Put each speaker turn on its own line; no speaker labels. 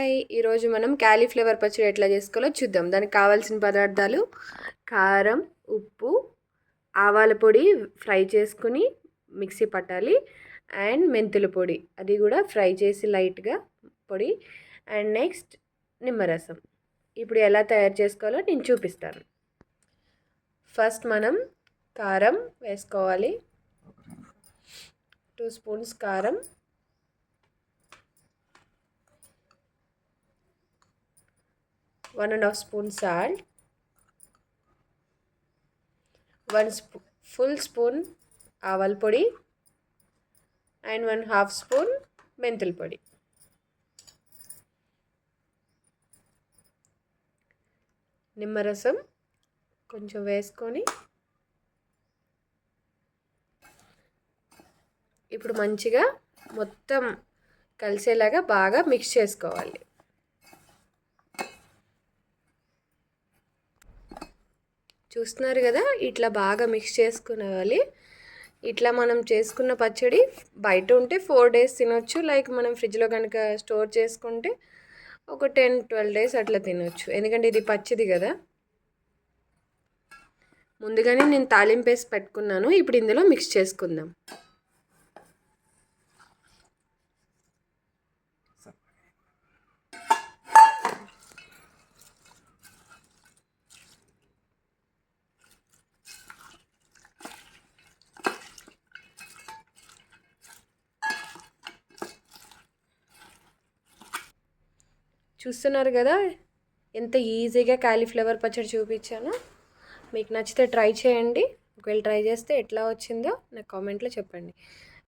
Hi ఈరోజు మనం cauliflower పచ్చడి ఎట్లా చేసుకోవాలో చూద్దాం. దానికి కావాల్సిన పదార్థాలు కారం ఉప్పు ఆవాల పొడి ఫ్రై చేసుకుని మిక్సీ పట్టాలి. అండ్ మెంతుల పొడి అది కూడా ఫ్రై చేసి లైట్గా పొడి. అండ్ నెక్స్ట్ నిమ్మరసం. ఇప్పుడు ఎలా తయారు చేసుకోవాలో నేను చూపిస్తాను. ఫస్ట్ మనం కారం వేసుకోవాలి. టూ స్పూన్స్ కారం. One and half spoon salt one spoonful spoon ఆవాల పొడి అండ్ వన్ హాఫ్ స్పూన్ మెంతుల పొడి. నిమ్మరసం కొంచెం వేసుకొని ఇప్పుడు మంచిగా మొత్తం కలిసేలాగా బాగా మిక్స్ చేసుకోవాలి. చూస్తున్నారు కదా ఇట్లా బాగా మిక్స్ చేసుకునేవాలి ఇట్లా మనం చేసుకున్న పచ్చడి బయట ఉంటే ఫోర్ డేస్ తినొచ్చు లైక్ మనం ఫ్రిడ్జ్లో కనుక స్టోర్ చేసుకుంటే ఒక టెన్ ట్వెల్వ్ డేస్ అట్లా తినొచ్చు. ఎందుకంటే ఇది పచ్చిది కదా. ముందుగానే నేను తాలింపేసి పెట్టుకున్నాను ఇప్పుడు ఇందులో మిక్స్ చేసుకుందాం. చూస్తున్నారు కదా? ఎంత ఈజీగా కాలీఫ్లవర్ పచ్చడి చూపించాను. మీకు నచ్చితే ట్రై చేయండి. ఒకవేళ ట్రై చేస్తే ఎట్లా వచ్చిందో నాకు కామెంట్లో చెప్పండి.